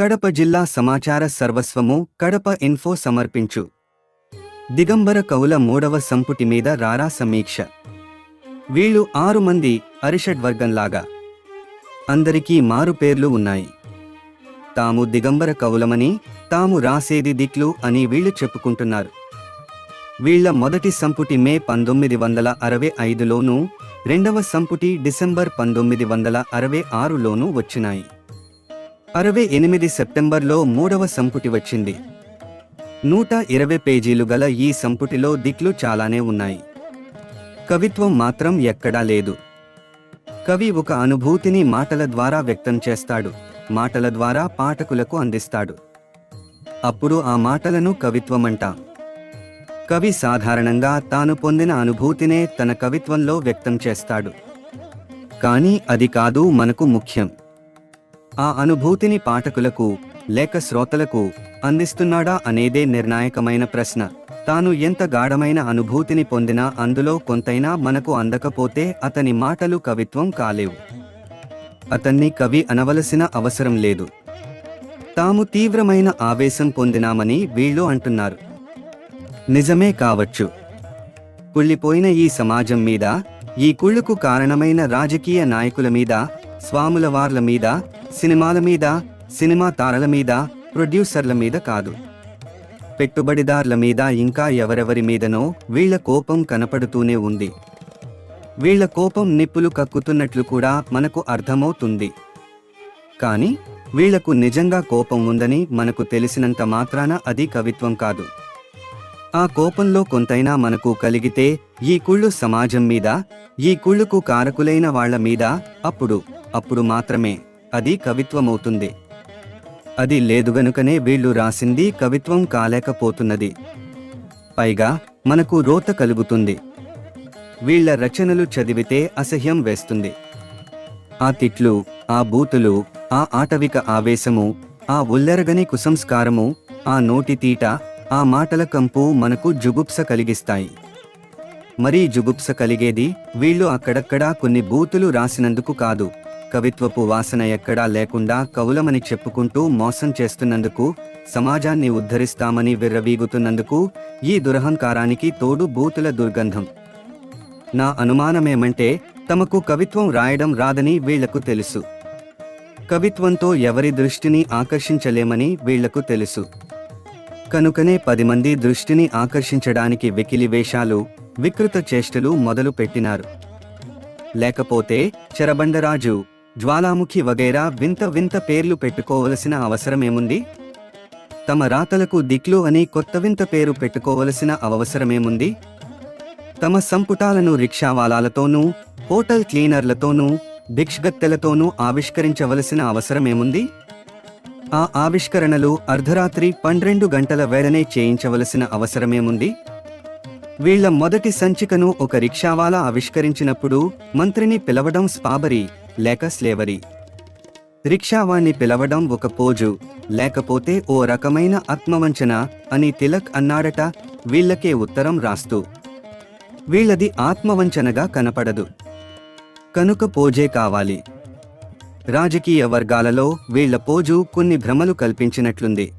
కడప జిల్లా సమాచార సర్వస్వము కడప ఇన్ఫో సమర్పించు. దిగంబర కవుల మూడవ సంపుటి మీద రారా సమీక్ష. వీళ్ళు ఆరు మంది అరిషడ్ వర్గంలాగా. అందరికీ మారు పేర్లు ఉన్నాయి. తాము దిగంబర కవులమని తాము రాసేది దిక్లు అని వీళ్ళు చెప్పుకుంటున్నారు. వీళ్ళ మొదటి సంపుటి మే పంతొమ్మిది వందల అరవై ఐదులోనూ రెండవ సంపుటి డిసెంబర్ పంతొమ్మిది వందల అరవై ఆరులోనూ వచ్చినాయి. అరవై ఎనిమిది సెప్టెంబర్లో మూడవ సంపుటి వచ్చింది. నూట ఇరవై పేజీలు గల ఈ సంపుటిలో దిక్లు చాలానే ఉన్నాయి. కవిత్వం మాత్రం ఎక్కడా లేదు. కవి ఒక అనుభూతిని మాటల ద్వారా వ్యక్తం చేస్తాడు మాటల ద్వారా పాఠకులకు అందిస్తాడు. అప్పుడు ఆ మాటలను కవిత్వమంటాం. కవి సాధారణంగా తాను పొందిన అనుభూతినే తన కవిత్వంలో వ్యక్తం చేస్తాడు. కానీ అది కాదు మనకు ముఖ్యం. ఆ అనుభూతిని పాఠకులకు లేక శ్రోతలకు అందిస్తున్నాడా అనేదే నిర్ణాయకమైన ప్రశ్న. తాను ఎంత గాఢమైన అనుభూతిని పొందినా అందులో కొంతైనా మనకు అందకపోతే అతని మాటలు కవిత్వం కాలేవు. అతన్ని కవి అనవలసిన అవసరం లేదు. తాము తీవ్రమైన ఆవేశం పొందినామని వీళ్ళు అంటున్నారు. నిజమే కావచ్చు. కుళ్ళిపోయిన ఈ సమాజం మీద ఈ కుళ్ళుకు కారణమైన రాజకీయ నాయకుల మీద స్వాముల వార్ల మీద సినిమాల మీద సినిమా తారల మీద ప్రొడ్యూసర్ల మీద కాదు. పెట్టుబడిదారుల మీద ఇంకా ఎవరెవరి మీదనో వీళ్ళ కోపం కనపడుతూనే ఉంది. వీళ్ళ కోపం నిప్పులు కక్కుతున్నట్లు కూడా మనకు అర్థమవుతుంది. కానీ వీళ్ళకు నిజంగా కోపం ఉందని మనకు తెలిసినంత మాత్రాన అది కవిత్వం కాదు. ఆ కోపంలో కొంతైనా మనకు కలిగితే ఈ కుళ్ళు సమాజం మీద ఈ కుళ్ళుకు కారకులైన వాళ్ళ మీద అప్పుడు అప్పుడు మాత్రమే. అది కవిత్వమవుతుంది. అది లేదు గనుకనే వీళ్ళు రాసింది కవిత్వం కాలేకపోతున్నది. పైగా మనకు రోత కలుగుతుంది. వీళ్ళ రచనలు చదివితే అసహ్యం వేస్తుంది. ఆ తిట్లు ఆ బూతులు ఆ ఆటవిక ఆవేశము ఆ ఉల్లెరగని కుసంస్కారము ఆ నోటి తీట ఆ మాటల కంపు మనకు జుగుప్స కలిగిస్తాయి. మరీ జుగుప్స కలిగేది వీళ్ళు అక్కడక్కడా కొన్ని బూతులు రాసినందుకు కాదు. కవిత్వపు వాసన ఎక్కడా లేకుండా కవులమని చెప్పుకుంటూ మోసం చేస్తున్నందుకు సమాజాన్ని ఉద్ధరిస్తామని విర్రవీగుతున్నందుకు ఈ దురహంకారానికి తోడు బూతుల దుర్గంధం. నా అనుమానమేమంటే తమకు కవిత్వం రాయడం రాదని వీళ్ళకు తెలుసు. కవిత్వంతో ఎవరి దృష్టిని ఆకర్షించలేమని వీళ్ళకు తెలుసు. కనుకనే పది మంది దృష్టిని ఆకర్షించడానికి వెకిలి వేషాలు వికృత చేష్టలు మొదలు పెట్టినారు లేకపోతే చెరబండరాజు జ్వాలాముఖి వగైరా వింత వింత పేర్లు పెట్టుకోవలసిన అవసరమేముంది? తమ రాతలకు దిక్లు అని కొత్త వింత పేరు పెట్టుకోవలసిన అవసరమేముంది? తమ సంపుటాలను రిక్షావాలాలతోనూ హోటల్ క్లీనర్లతోనూ భిక్షగత్తెలతోనూ ఆవిష్కరించవలసిన అవసరమేముంది? ఆ ఆవిష్కరణలు అర్ధరాత్రి పన్నెండు గంటల వేళనే చేయించవలసిన అవసరమేముంది? వీళ్ళ మొదటి సంచికను ఒక రిక్షావాలా ఆవిష్కరించినప్పుడు మంత్రిని పిలవడం స్పాబరీ. లేక స్లేవరీ రిక్షావాణ్ణి పిలవడం ఒక పోజు లేకపోతే ఓ రకమైన ఆత్మవంచన అని తిలక్ అన్నాడట వీళ్ళకే ఉత్తరం రాస్తూ. వీళ్ళది ఆత్మవంచనగా కనపడదు. కనుక పోజే కావాలి. రాజకీయ వర్గాలలో వీళ్ళ పోజు కొన్ని భ్రమలు కల్పించినట్లుంది.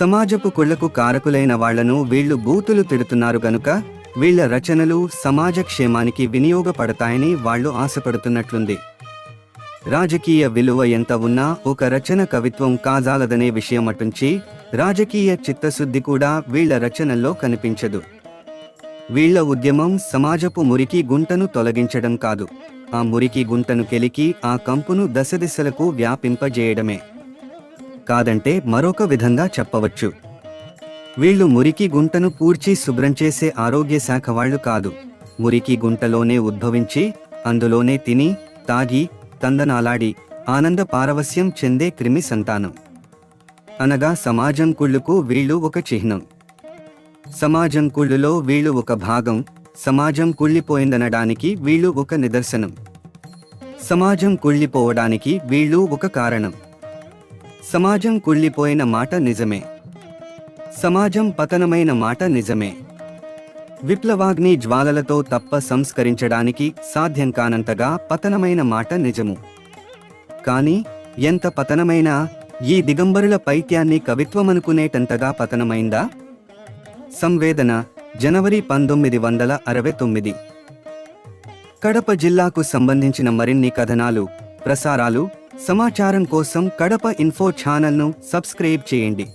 సమాజపు కుళ్ళకు కారకులైన వాళ్ళను వీళ్ళు బూతులు తిడుతున్నారు గనుక వీళ్ళ రచనలు సమాజ క్షేమానికి వినియోగపడతాయని వాళ్ళు ఆశపడుతున్నట్లుంది. రాజకీయ విలువ ఎంత ఉన్నా ఒక రచన కవిత్వం కాజాలదనే విషయం అటుంచి రాజకీయ చిత్తశుద్ధి కూడా వీళ్ళ రచనల్లో కనిపించదు. వీళ్ళ ఉద్యమం సమాజపు మురికి గుంటను తొలగించడం కాదు. ఆ మురికి గుంటను కెలికి ఆ కంపును దశదిశలకు వ్యాపింపజేయడమే. కాదంటే మరొక విధంగా చెప్పవచ్చు. వీళ్ళు మురికి గుంటను పూడ్చి శుభ్రం చేసే ఆరోగ్య శాఖ వాళ్ళు కాదు. మురికి గుంటలోనే ఉద్భవించి అందులోనే తిని తాగి తందనాలాడి ఆనంద పారవస్యం చెందే క్రిమి సంతానం. అనగా సమాజం కుళ్ళుకు వీళ్ళు ఒక చిహ్నం. సమాజం కుళ్ళులో వీళ్ళు ఒక భాగం సమాజం కుళ్ళిపోయిందనడానికి వీళ్ళు ఒక నిదర్శనం. సమాజం కుళ్ళిపోవడానికి వీళ్ళు ఒక కారణం. సమాజం కుళ్ళిపోయిన మాట నిజమే. సమాజం పతనమైన మాట నిజమే. విప్లవాగ్ని జ్వాలలతో తప్ప సంస్కరించడానికి సాధ్యం కానంతగా పతనమైన మాట నిజము. కానీ ఎంత పతనమైనా ఈ దిగంబరుల పైత్యాన్ని కవిత్వమనుకునేటంతగా పతనమైందా? సంవేదన జనవరి పంతొమ్మిది వందల అరవై తొమ్మిది. కడప జిల్లాకు సంబంధించిన మరిన్ని కథనాలు ప్రసారాలు సమాచారం కోసం కడప ఇన్ఫో ఛానల్ను సబ్స్క్రైబ్ చేయండి.